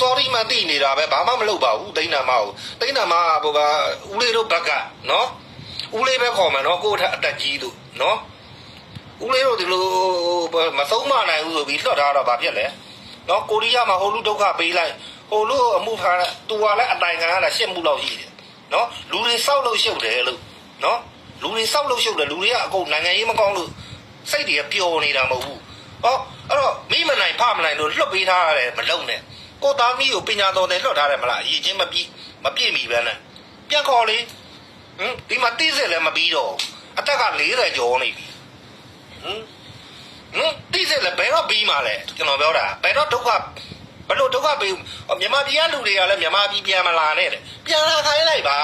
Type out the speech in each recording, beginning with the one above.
sorry မှတိနေတာပဲဘာမှမလုပ်ပါဘူးတိန်းနာမကိုတိန်းနာမကဟိုကဦးလေးတို့ဘက်ကနော်ဦးလေးပဲခေါ်မယ်နော်ကိုယ့်ထက်အတက်ကြီးတို့နော်ဦးလေးတို့ဒီလိုမဆုံးမနိုင်ဘူးဆိုပြီးလွတ်ထားတော့ဗာဖြစ်လဲနော်ကိုရီးယားမှာဟိုလူဒုက္ခပေးလိုက်ဟိုလူအမှုထားတဲ့သူကလည်းအတိုင်ခံရတာရှစ်မှုလောက်ရှိတယ်နော်လူတွေစောက်လို့ရှုပ်တယ်လို့နော်လူတွေစောက်လို့ရှုပ်တယ်လူတွေကအကုန်နိုင်ငံရေးမကောင်းလို့စိတ်တွေကပျော်နေတာမဟုတ်ဘူးဟောအဲ့တော့မိမနိုင်ဖမနိုင်လို့လွတ်ပေးထားရတယ်မလုံနဲ့ ကိုသားမီးကိုပညာတော်နဲ့လွတ်ထားတယ်မလားအရေးချင်းမပြီးမပြည့်မီပဲနဲ့ပြန်ခေါ်လေဟင်ဒီမှာတိစစ်လည်းမပြီးတော့အသက်က40ကျော်နေပြီဟင်ဟင်တိစစ်လည်းဘယ်တော့ပြီးမှလဲကျွန်တော်ပြောတာဘယ်တော့ဒုက္ခဘယ်လိုဒုက္ခပေးမြန်မာပြည်ကလူတွေကလည်းမြန်မာပြည်ပြန်မလာနဲ့တဲ့ပြန်လာခိုင်းလိုက်ပါ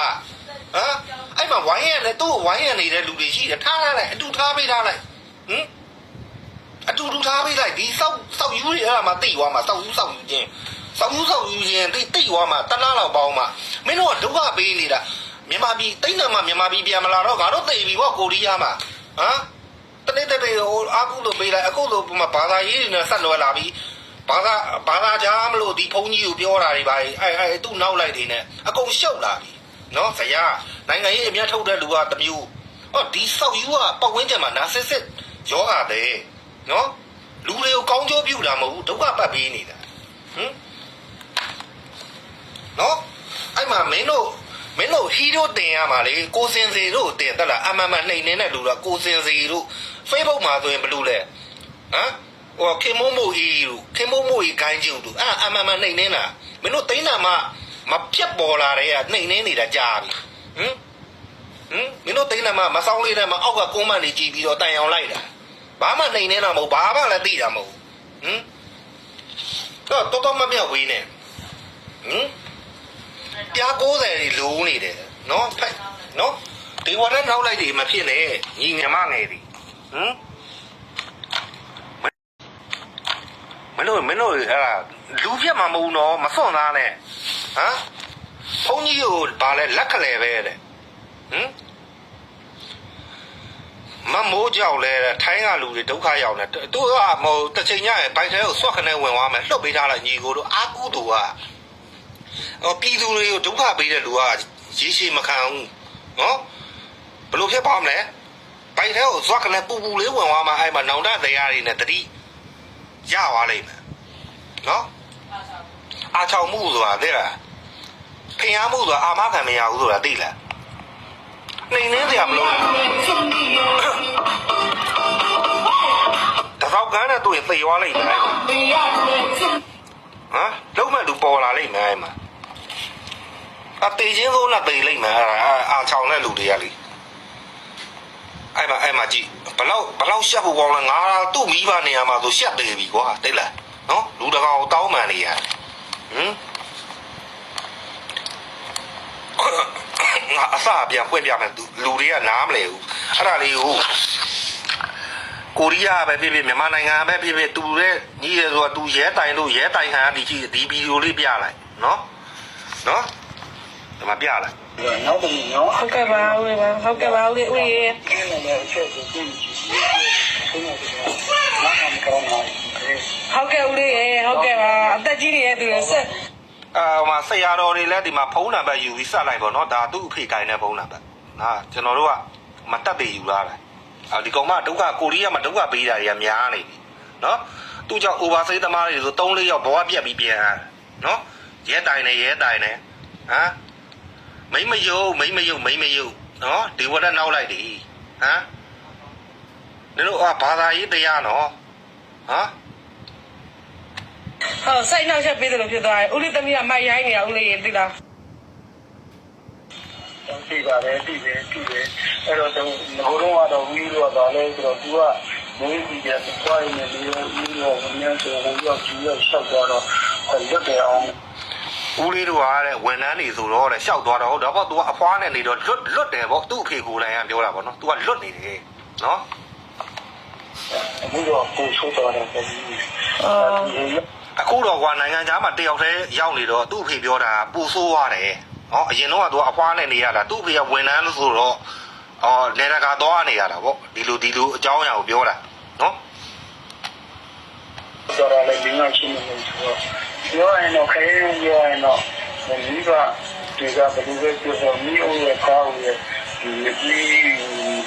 ဟမ်အဲ့မှာဝိုင်းရလဲသူ့ကိုဝိုင်းရနေတဲ့လူတွေရှိတယ်ထားထားလိုက်အတူထားပေးထားလိုက်ဟင်အတူတူထားပေးလိုက်ဒီစောက်စောက်ယူတွေအဲ့ဒါမှတိတ်သွားမှာစောက်ယူစောက်ယူခြင်း စောက်ယူစောက်ယူခြင်းတိတ်တိတ်သွားမှာတလားလောက်ပေါင်းမှာမင်းတို့ကဒုက္ခပေးနေတာမြန်မာပြည်တိတ်နေမှာမြန်မာပြည်ပြန်မလာတော့ငါတို့တိတ်ပြီပေါ့ကိုရီးယားမှာဟမ်တနေ့တည်းဟိုအာကုလို့ပေးလိုက်အခုလို့ဘာသာရေးတွေနဲ့ဆက်လွယ်လာပြီဘာသာဘာသာကြားမလို့ဒီဘုန်းကြီးကိုပြောတာတွေပါအဲအဲသူ့နောက်လိုက်တွေနဲ့အကုန်ရှုပ်လာပြီနော်ဇရာနိုင်ငံရေးအမျက်ထုတ်တဲ့လူကတစ်မျိုးဟောဒီစောက်ယူကပတ်ဝန်းကျင်မှာနာဆစ်စစ်ယောဂတဲ့နော်လူတွေကိုကောင်းကျိုးပြုတာမဟုတ်ဘူးဒုက္ခပတ်ပေးနေတာဟင် နော်အဲ့မှာမင်းတို့မင်းတို့ဟီးရိုတင်ရမှာလေကိုစင်စီတို့တင်တက်လာအမှန်မှန်နှိမ်နေတဲ့လူတော့ကိုစင်စီတို့ Facebook မှာဆိုရင်ဘယ်လိုလဲဟမ်ဟိုခင်မိုးမိုးကြီးတို့ခင်မိုးမိုးကြီးဂိုင်းကျုပ်တို့အဲ့အမှန်မှန်နှိမ်နေတာမင်းတို့တိန်းတာမှမပြတ်ပေါ်လာတဲ့ကနှိမ်နေနေတာကြားပြီဟင်ဟင်မင်းတို့တိန်းတာမှမဆောင်လေးနဲ့မအောက်ကကုန်းမနေကြည့်ပြီးတော့တန်အောင်လိုက်တာဘာမှနိုင်နေတာမဟုတ်ဘာမှလည်းသိတာမဟုတ်ဟင်တော့တော်တော်မမြောက်ဝေးနေဟင် ပြား90တွေလိုးနေတယ်နော်ဖက်နော်ဒီဝရနောက်လိုက်တွေမဖြစ်နဲ့ညီမြမငယ်တွေဟင်မင်းတို့မင်းတို့အဲ့ဒါလူပြတ်မှာမဟုတ်တော့မစွန့်သားနဲ့ဟမ်ဘုန်းကြီးကိုဗာလဲလက်ခလဲပဲတဲ့ဟင်မမိုးကြောက်လဲထိုင်းကလူတွေဒုက္ခရောက်နေသူကမဟုတ်တစ်ချိန်ညရဲ့ဘိုက်ထဲကိုဆွတ်ခနဲ့ဝင်သွားမယ်လှုပ်ပေးထားလိုက်ညီကိုတို့အာကူတူက ဟောပြည်သူတွေကိုဒုက္ခပေးတဲ့လူကရေရှည်မခံဘူးနော်ဘယ်လိုဖြစ်ပါမလဲဘိုက်ထဲကိုဆွတ်ခနဲ့ပူပူလေးဝင်သွားမှအဲ့မှာနောင်တတရားတွေနဲ့တတိရသွားလိမ့်မယ်နော်အားချောင်မှုဆိုတာသိလားဖျားမှုဆိုတာအာမခံမရဘူးဆိုတာသိလားနှိမ်နှင်းစရာမလိုတစောက်ကန်းနဲ့တွေ့ရင်သေသွားလိမ့်မယ်ဟမ်လုံးမဲ့လူပေါ်လာလိမ့်မယ်အဲ့မှာ အသေးချင်းဆုံးနဲ့သေလိမ့်မယ်အဲ့ဒါအာချောင်တဲ့လူတွေကလေအဲ့မှာအဲ့မှာကြည့်ဘလောက်ဘလောက်ရှက်ဖို့ကောင်းလဲငါသူ့မိဘနေရာမှာဆိုရှက်သေးပြီကွာတိတ်လားနော်လူတကောင်တောင်းမှန်နေရတယ်ဟမ်ငါအစပြန်ဖွင့်ပြမယ်သူလူတွေကနားမလဲဘူးအဲ့ဒါလေးကိုကိုရီးယားပဲဖြစ်ဖြစ်မြန်မာနိုင်ငံပဲဖြစ်ဖြစ်တူတဲ့ညီရဲဆိုတာတူရဲတိုင်လို့ရဲတိုင်ခံရဒီရှိဒီဗီဒီယိုလေးပြလိုက်နော်နော် ဒီမှာပြလိုက်နောက်တစ်နော်ဟုတ်ကဲ့ပါဦးလေးပါဟုတ်ကဲ့ပါဦးလေးဦးရေကျင်းနေတဲ့အချက်ကိုကြည့်ကြည့်ရှင်းနေတယ်နားမကောင်းပါဘူးဟုတ်ကဲ့ဦးလေးရေဟုတ်ကဲ့ပါအသက်ကြီးနေတဲ့သူတွေဆက်အာဟိုမှာဆရာတော်တွေလည်းဒီမှာဖုန်းနံပါတ်ယူပြီးဆက်လိုက်ပေါ့နော်ဒါသူ့အဖေကိုင်းတဲ့ဖုန်းနံပါတ်ဟာကျွန်တော်တို့ကမတက်သေးယူလာတယ်အာဒီကောင်မဒုက္ခကိုရီးယားမှာဒုက္ခပေးတာတွေကများနေပြီနော်သူ့ကြောင့် over စိတ်သမားတွေဆို3 4ယောက်ဘဝပြက်ပြီးပြန်ရတယ်နော်ရဲတိုင်နေရဲတိုင်နေဟမ် မိမ့်မယုံမိမ့်မယုံမိမ့်မယုံနော်ဒီဝက်နောက်လိုက်တယ်ဟမ်နင်တို့ကဘာသာရေးတရားနော်ဟမ်ဟုတ်စိတ်နှောက်ချက်ပေးတယ်လို့ဖြစ်သွားတယ်ဦးလေးသမီးကမိုက်ရိုင်းနေတာဦးလေးရေသိလားသိပါတယ်သိတယ်သိတယ်အဲ့တော့ငိုတော့တော့ဝီးတော့ဗာလဲဆိုတော့ तू ကမင်းကြီးကသွားရင်းနေလို့ဝီးတော့ဝင်းဆိုဟိုရောက်ကြည့်ရောက်ရှောက်သွားတော့လွတ်တယ်အောင် ဦးလေးတို့ကတဲ့ဝန်ထမ်းနေဆိုတော့တဲ့ရှောက်သွားတော့ဟုတ်တော့ပေါ့ तू ကအဖွားနဲ့နေတော့လွတ်လွတ်တယ်ပေါ့သူ့အဖေကိုယ်တိုင်ကပြောတာပေါ့နော် तू ကလွတ်နေတယ်နော် အခုတော့ကိုဆိုးတော့တယ်ပြည် အခုတော့ကွာနိုင်ငံသားမှာတယောက်တည်းရောက်နေတော့သူ့အဖေပြောတာပူဆိုးသွားတယ်ဟောအရင်တော့က तू အဖွားနဲ့နေရတာသူ့အဖေကဝန်ထမ်းလို့ဆိုတော့အော်လေတကာသွားနေရတာပေါ့ဒီလိုဒီလိုအကြောင်းအရာကိုပြောတာနော် တော်တော်လေးငါချင်းနေဆိုတော့ပြောရင်တော့ခရင်ပြောရင်တော့မိဘတွေကဘယ်လိုပဲပြောဆိုမိအောင်ရဲ့ကောင်းရဲ့ဒီကြီး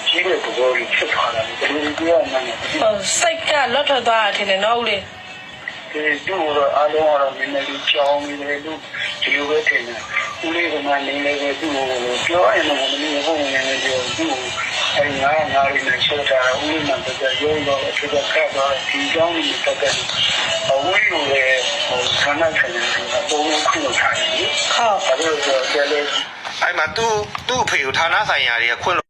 ကြီးတဲ့ဘောကြီးဖြစ်သွားတယ်ဘယ်လိုပြောရမလဲဟိုစိတ်ကလွတ်ထွက်သွားတာထင်တယ်နော်ဦးလေးဒီတို့တော့အားလုံးကတော့နည်းနည်းလေးကြောင်းနေတယ်လို့ဒီလိုပဲထင်တယ်ဦးလေးကမှနေနေပဲသူ့ကိုပြောရင်တော့မင်းဘုံနေနေပြောသူ့ အဲငါငါလေးနဲ့ချက်တာဦးလေးမှတကယ်ရုံးတော့အထက်ကခတ်တော့ဒီကြောင်းကြီးတက်တယ်အဝေးကိုလည်းဟိုခဏခဏအပေါ်မှာခုလို့ထားတယ်ဟုတ်ဘာလို့လဲဆိုတော့ကျဲလေအဲ့မှာသူ့သူ့အဖေကိုဌာနဆိုင်ရာတွေကခွင့်